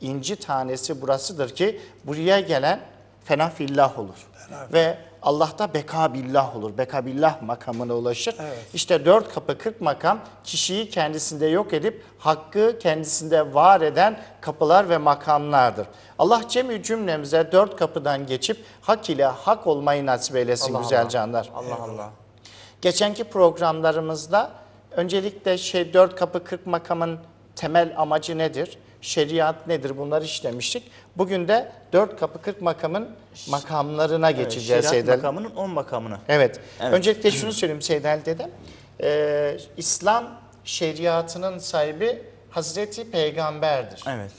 inci tanesi burasıdır ki buraya gelen fena fillah olur. Ve Allah'ta beka billah olur. Beka billah makamına ulaşır. İşte dört kapı 40 makam kişiyi kendisinde yok edip hakkı kendisinde var eden kapılar ve makamlardır. Allah cemi cümlemize dört kapıdan geçip hak ile hak olmayı nasip eylesin Allah güzel Allah. canlar. Allah Allah. Geçenki programlarımızda öncelikle şey dört kapı 40 makamın temel amacı nedir? Şeriat nedir? Bunları işlemiştik. Bugün de dört kapı 40 makamın makamlarına geçeceğiz Şeriat Seyyid Ali. makamının 10 makamını. Evet. Evet. Öncelikle şunu söyleyeyim Seyyid Ali dedem. Ee, İslam şeriatının sahibi Hazreti Peygamber'dir. Evet.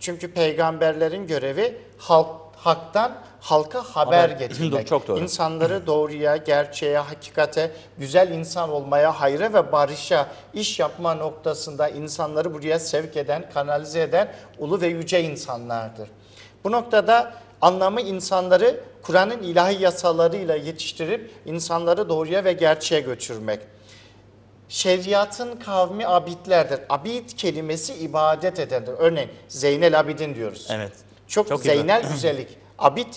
Çünkü peygamberlerin görevi halk, haktan halka haber, Haber. getirmek. Çok doğru. İnsanları doğruya, gerçeğe, hakikate, güzel insan olmaya, hayra ve barışa, iş yapma noktasında insanları buraya sevk eden, kanalize eden ulu ve yüce insanlardır. Bu noktada anlamı insanları Kur'an'ın ilahi yasalarıyla yetiştirip insanları doğruya ve gerçeğe götürmek. Şeriatın kavmi abidlerdir. Abid kelimesi ibadet edendir. Örneğin Zeynel Abidin diyoruz. Evet. Çok, Çok Zeynel güzellik. Abid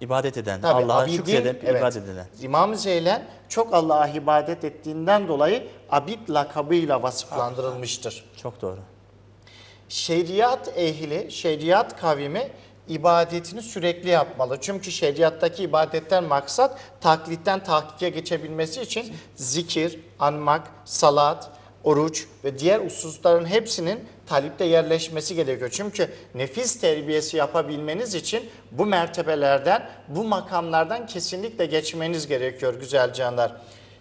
İbadet eden, Allah'a şükredip evet. ibadet eden. İmam Zeylen çok Allah'a ibadet ettiğinden dolayı abid lakabıyla vasıflandırılmıştır. Çok doğru. Şeriat ehli, şeriat kavimi ibadetini sürekli yapmalı. Çünkü şeriattaki ibadetten maksat taklitten tahkike geçebilmesi için zikir, anmak, salat, oruç ve diğer hususların hepsinin talipte yerleşmesi gerekiyor. Çünkü nefis terbiyesi yapabilmeniz için bu mertebelerden, bu makamlardan kesinlikle geçmeniz gerekiyor güzel canlar.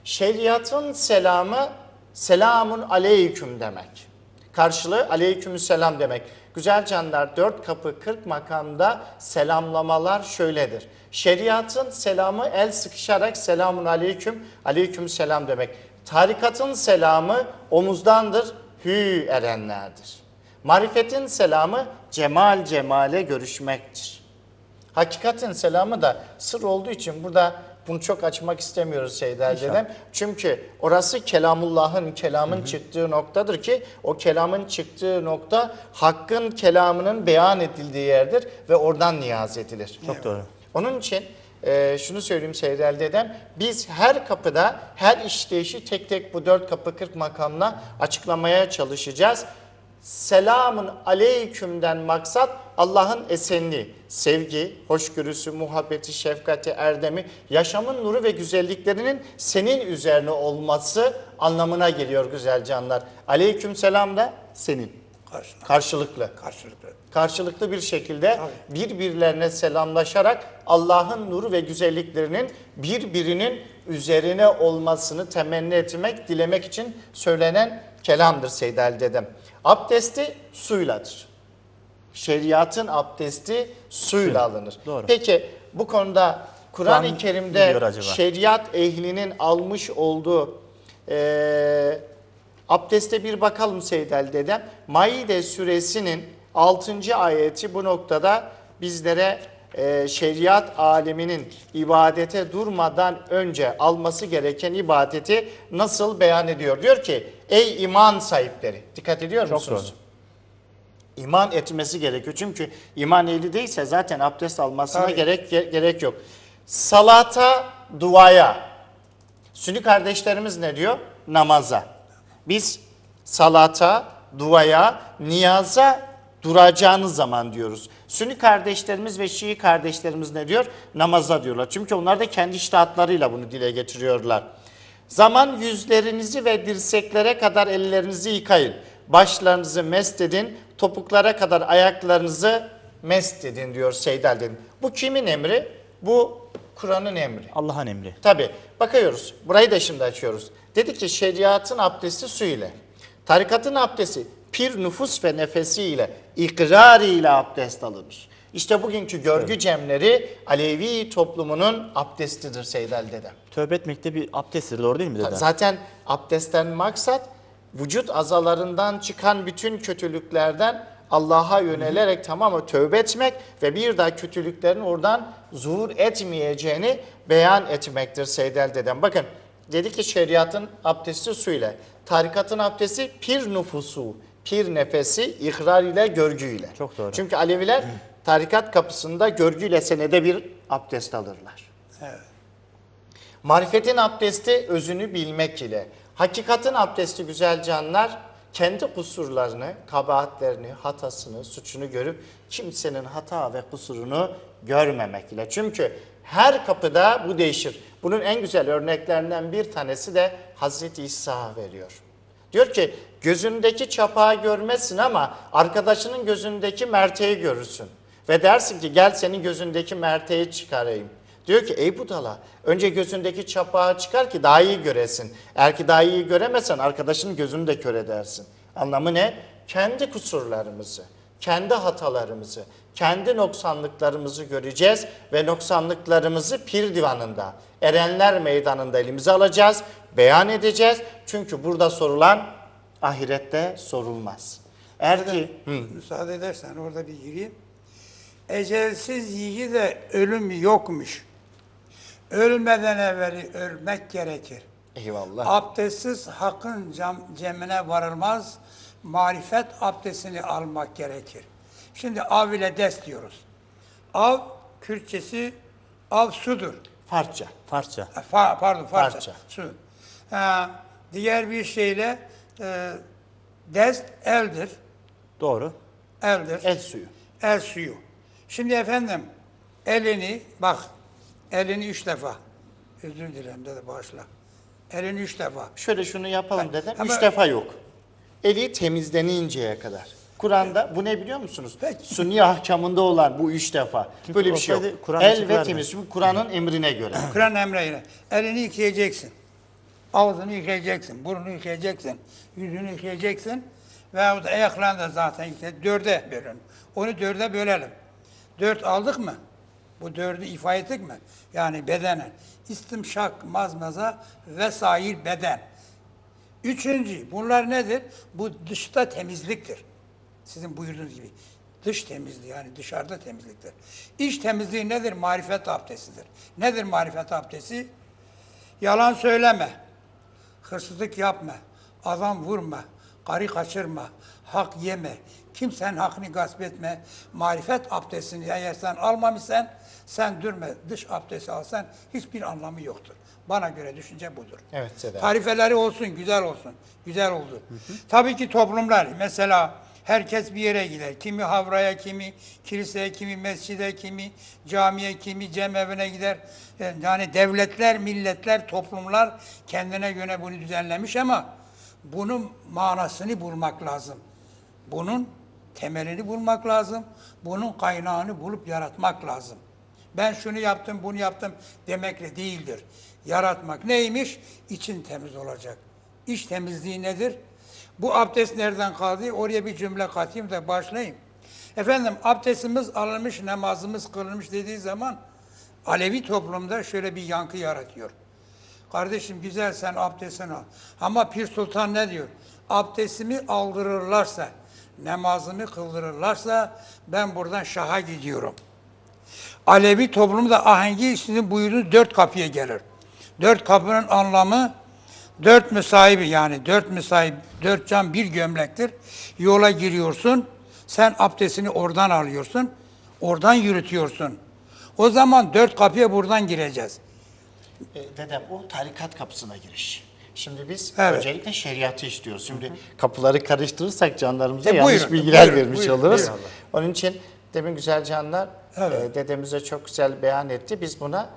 Şeriatın selamı selamun aleyküm demek. Karşılığı aleykümselam demek. Güzel canlar dört kapı 40 makamda selamlamalar şöyledir. Şeriatın selamı el sıkışarak selamun aleyküm, aleyküm selam demek. Tarikatın selamı omuzdandır, hü erenlerdir. Marifetin selamı cemal cemale görüşmektir. Hakikatin selamı da sır olduğu için burada bunu çok açmak istemiyoruz Seyyid dedem. Çünkü orası kelamullahın, kelamın çıktığı noktadır ki o kelamın çıktığı nokta hakkın kelamının beyan edildiği yerdir ve oradan niyaz edilir. Çok doğru. Onun için e, şunu söyleyeyim Seyyid Ali dedem, biz her kapıda her işleyişi tek tek bu dört kapı 40 makamla açıklamaya çalışacağız. Selamun aleykümden maksat Allah'ın esenliği, sevgi, hoşgörüsü, muhabbeti, şefkati, erdemi, yaşamın nuru ve güzelliklerinin senin üzerine olması anlamına geliyor güzel canlar. Aleyküm selam da senin. Karşına, Karşılıklı karşılıklı. Karşılıklı bir şekilde birbirlerine selamlaşarak Allah'ın nuru ve güzelliklerinin birbirinin üzerine olmasını temenni etmek, dilemek için söylenen kelamdır Seyyid Ali dedem. Abdesti suyladır. Şeriatın abdesti suyla alınır. Doğru. Peki bu konuda Kur'an-ı Kur'an Kerim'de acaba? şeriat ehlinin almış olduğu eee abdeste bir bakalım Seyyid Ali dedem. Maide suresinin 6. ayeti bu noktada bizlere eee, şeriat aleminin ibadete durmadan önce alması gereken ibadeti nasıl beyan ediyor? Diyor ki ey iman sahipleri dikkat ediyor Çok musunuz? İman etmesi gerekiyor. Çünkü iman ehli değilse zaten abdest almasına Tabii. gerek ge- gerek yok. Salata, duaya. Sünni kardeşlerimiz ne diyor? Namaza. Biz salata, duaya, niyaza duracağınız zaman diyoruz. Sünni kardeşlerimiz ve Şii kardeşlerimiz ne diyor? Namaza diyorlar. Çünkü onlar da kendi iştahatlarıyla bunu dile getiriyorlar. Zaman yüzlerinizi ve dirseklere kadar ellerinizi yıkayın. Başlarınızı mest edin, topuklara kadar ayaklarınızı mest edin diyor Seyyid Ali Dedem. Bu kimin emri? Bu Kur'an'ın emri. Allah'ın emri. Tabi bakıyoruz. Burayı da şimdi açıyoruz. Dedi ki şeriatın abdesti su ile. Tarikatın abdesti pir nüfus ve nefesi ile, ikrar ile abdest alınır. İşte bugünkü görgü cemleri Alevi toplumunun abdestidir Seyyid Ali dedem. Tövbe etmek de bir abdesttir doğru değil mi dede? Zaten abdestten maksat vücut azalarından çıkan bütün kötülüklerden Allah'a yönelerek tamam mı tövbe etmek ve bir daha kötülüklerin oradan zuhur etmeyeceğini beyan etmektir Seydel dedem. Bakın dedi ki şeriatın abdesti su ile, tarikatın abdesti pir nüfusu, Pir nefesi ikrar ile görgüyle. Çok doğru. Çünkü Aleviler tarikat kapısında görgüyle senede bir abdest alırlar. Marifetin abdesti özünü bilmek ile. Hakikatin abdesti güzel canlar kendi kusurlarını, kabahatlerini, hatasını, suçunu görüp kimsenin hata ve kusurunu görmemek ile. Çünkü her kapıda bu değişir. Bunun en güzel örneklerinden bir tanesi de Hazreti İsa veriyor. Diyor ki gözündeki çapağı görmezsin ama arkadaşının gözündeki merteği görürsün. Ve dersin ki gel senin gözündeki merteği çıkarayım. Diyor ki ey budala önce gözündeki çapağı çıkar ki daha iyi göresin. Eğer ki daha iyi göremezsen arkadaşının gözünü de kör edersin. Anlamı ne? Kendi kusurlarımızı, kendi hatalarımızı, kendi noksanlıklarımızı göreceğiz ve noksanlıklarımızı pir divanında, erenler meydanında elimize alacağız, beyan edeceğiz. Çünkü burada sorulan ahirette sorulmaz. Eğer ki Hı. Müsaade edersen orada bir gireyim. Ecelsiz yiği de ölüm yokmuş. Ölmeden evveli ölmek gerekir. eyvallah. Abdestsiz hakkın cam, cemine varılmaz. Marifet abdestini almak gerekir. Şimdi av ile dest diyoruz. Av, Kürtçesi av sudur. Farça. Farça. Ha, fa- pardon farça. Farça. Su. Ha, diğer bir şeyle e, dest eldir. Doğru. Eldir. El suyu. El suyu. Şimdi efendim elini bak elini üç defa. Özür dilerim dedi bağışla. Elini üç defa. Şöyle şunu yapalım dedim. Ama- Üç defa yok. Eli temizleninceye kadar. Kur'an'da bu ne biliyor musunuz? Peki. Sünni ahkamında olan bu üç defa. Çünkü Böyle bir şey yok. El ve temiz. Çünkü Kur'an'ın emrine göre. Kur'an emreyle. Elini yıkayacaksın. Ağzını yıkayacaksın. Burnunu yıkayacaksın. Yüzünü yıkayacaksın. Veyahut da ayaklarını da zaten yıkayacaksın. Dörde bölün. Onu dörde bölelim. Dört aldık mı? Bu dördü ifade ettik mi? Yani bedenen. İstimşak, mazmaza vesair beden. Üçüncü, bunlar nedir? Bu dışta temizliktir. Sizin buyurduğunuz gibi. Dış temizliği yani dışarıda temizliktir. İç temizliği nedir? Marifet abdestidir. Nedir marifet abdesti? Yalan söyleme, hırsızlık yapma, adam vurma, karı kaçırma, hak yeme, kimsenin hakkını gasp etme. Marifet abdestini eğer sen almamışsan, sen durma, dış abdesti alsan hiçbir anlamı yoktur. Bana göre düşünce budur. Evet. Tarifeleri olsun, güzel olsun. Güzel oldu. Tabii ki toplumlar, mesela herkes bir yere gider. Kimi havraya, kimi kiliseye, kimi mescide, kimi camiye, kimi cemevine gider. E, Yani devletler, milletler, toplumlar kendine göre bunu düzenlemiş ama bunun manasını bulmak lazım. Bunun temelini bulmak lazım. Bunun kaynağını bulup yaratmak lazım. Ben şunu yaptım, bunu yaptım demekle değildir. Yaratmak neymiş? İçin temiz olacak. İç temizliği nedir? Bu abdest nereden kaldı? Oraya bir cümle katayım da başlayayım. Efendim abdestimiz alınmış, namazımız kılınmış dediği zaman Alevi toplumda şöyle bir yankı yaratıyor. Kardeşim güzel sen abdestini al. Ama Pir Sultan ne diyor? Abdestimi aldırırlarsa, namazımı kıldırırlarsa ben buradan şaha gidiyorum. Alevi toplumda ahengi sizin buyurduğunuz dört kapıya gelir. Dört kapının anlamı dört müsahibi yani dört müsahip, dört can bir gömlektir. Yola giriyorsun, sen abdestini oradan alıyorsun, oradan yürütüyorsun. O zaman dört kapıya buradan gireceğiz. E, dedem o tarikat kapısına giriş. Şimdi biz Evet. öncelikle şeriatı işliyoruz. Şimdi kapıları karıştırırsak canlarımıza E, yanlış buyurun, bilgiler buyurun, vermiş buyurun, oluruz. buyurun. Onun için demin güzel canlar Evet. e, dedemize çok güzel beyan etti. Biz buna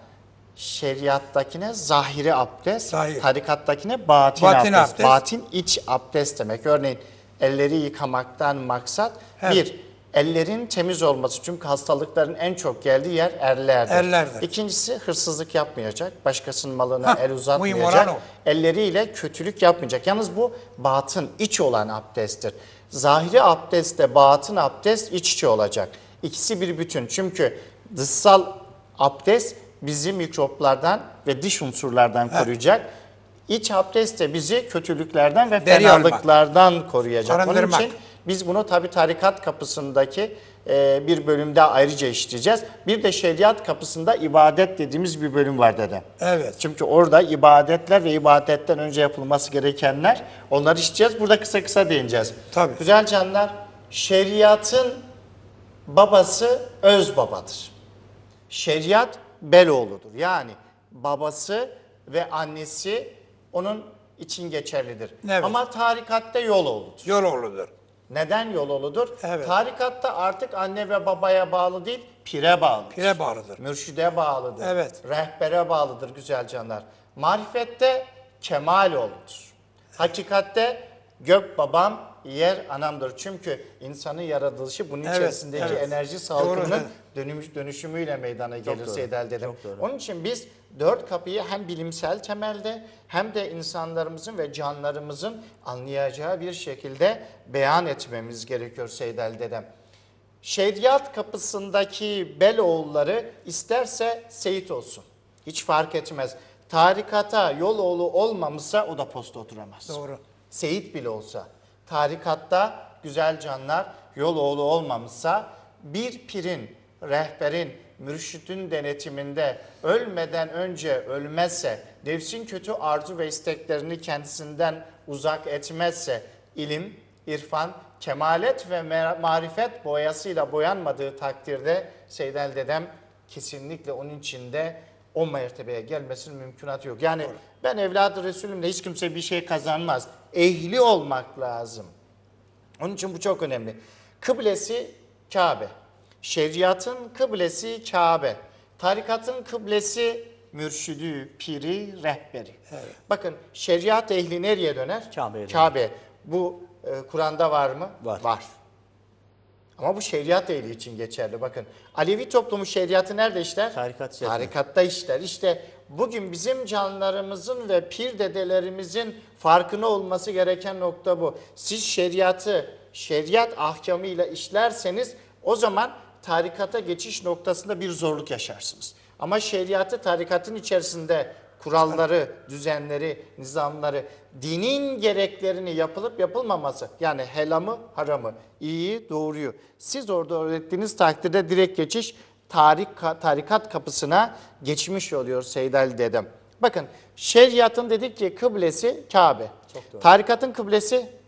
şeriattakine zahiri abdest, Zahir. tarikattakine batin, Batin abdest. abdest. Batin iç abdest demek. Örneğin elleri yıkamaktan maksat Evet. bir, ellerin temiz olması. Çünkü hastalıkların en çok geldiği yer erlerdir. Erlerdir. İkincisi hırsızlık yapmayacak. Başkasının malına el uzatmayacak. Elleriyle kötülük yapmayacak. Yalnız bu batın, iç olan abdesttir. Zahiri abdestle batın abdest iç içe olacak. İkisi bir bütün. Çünkü dışsal abdest bizi mikroplardan ve dış unsurlardan koruyacak. İç abdest de bizi kötülüklerden ve fenalıklardan koruyacak. Onun için Biz bunu tabi tarikat kapısındaki e, bir bölümde ayrıca işleyeceğiz. Bir de şeriat kapısında ibadet dediğimiz bir bölüm var dedem. Evet. Çünkü orada ibadetler ve ibadetten önce yapılması gerekenler onları işleyeceğiz. Burada kısa kısa değineceğiz. Tabii. Güzel canlar, şeriatın babası öz babadır. Şeriat Beloğlu'dur. Yani babası ve annesi onun için geçerlidir. Evet. Ama tarikatta Yoloğlu'dur. Yoloğlu'dur. Neden Yoloğlu'dur? Evet. Tarikatta artık anne ve babaya bağlı değil, pire bağlıdır. Pire bağlıdır. Mürşide bağlıdır. Evet. Rehbere bağlıdır güzel canlar. Marifette kemal oludur. Hakikatte gök babam, yer anamdır. Çünkü insanın yaratılışı bunun Evet, içerisindeki evet. enerji salgınının evet. dönümüş, dönüşümüyle meydana gelir doğru, Seydel dedim. Onun için biz dört kapıyı hem bilimsel temelde hem de insanlarımızın ve canlarımızın anlayacağı bir şekilde beyan etmemiz gerekiyor Seydel dedem. Şeriat kapısındaki Beloğulları isterse Seyit olsun. Hiç fark etmez. Tarikata Yoloğlu olmamışsa o da posta oturamaz. Doğru. Seyit bile olsa. Tarikatta güzel canlar Yoloğlu olmamışsa bir pirin, rehberin, mürşidin denetiminde ölmeden önce ölmezse, nefsin kötü arzu ve isteklerini kendisinden uzak etmezse, ilim, irfan, kemalet ve marifet boyasıyla boyanmadığı takdirde Seydel dedem kesinlikle onun içinde o mertebeye gelmesinin mümkünatı yok. Yani ben evladı Resulümle hiç kimse bir şey kazanmaz. Ehli olmak lazım. Onun için bu çok önemli. Kıblesi Kabe. Şeriatın kıblesi Kabe. Tarikatın kıblesi mürşidü, piri, rehberi. Bakın şeriat ehli nereye döner? Kabe'ye. Kabe. Bu e, Kur'an'da var mı? Var. Var. Ama bu şeriat ehli için geçerli. Bakın Alevi toplumu şeriatı nerede işler? Tarikat şeriatı. Tarikatta işler. İşte bugün bizim canlarımızın ve pir dedelerimizin farkına olması gereken nokta bu. Siz şeriatı, şeriat ahkamıyla işlerseniz o zaman tarikata geçiş noktasında bir zorluk yaşarsınız. Ama şeriatı tarikatın içerisinde kuralları, düzenleri, nizamları, dinin gereklerini yapılıp yapılmaması yani helamı, haramı, iyiyi, doğruyu siz orada öğrettiğiniz takdirde direkt geçiş tarik, tarikat kapısına geçmiş oluyor Seyyid Ali dedem. Bakın şeriatın dedik ki kıblesi Kabe. Tarikatın kıblesi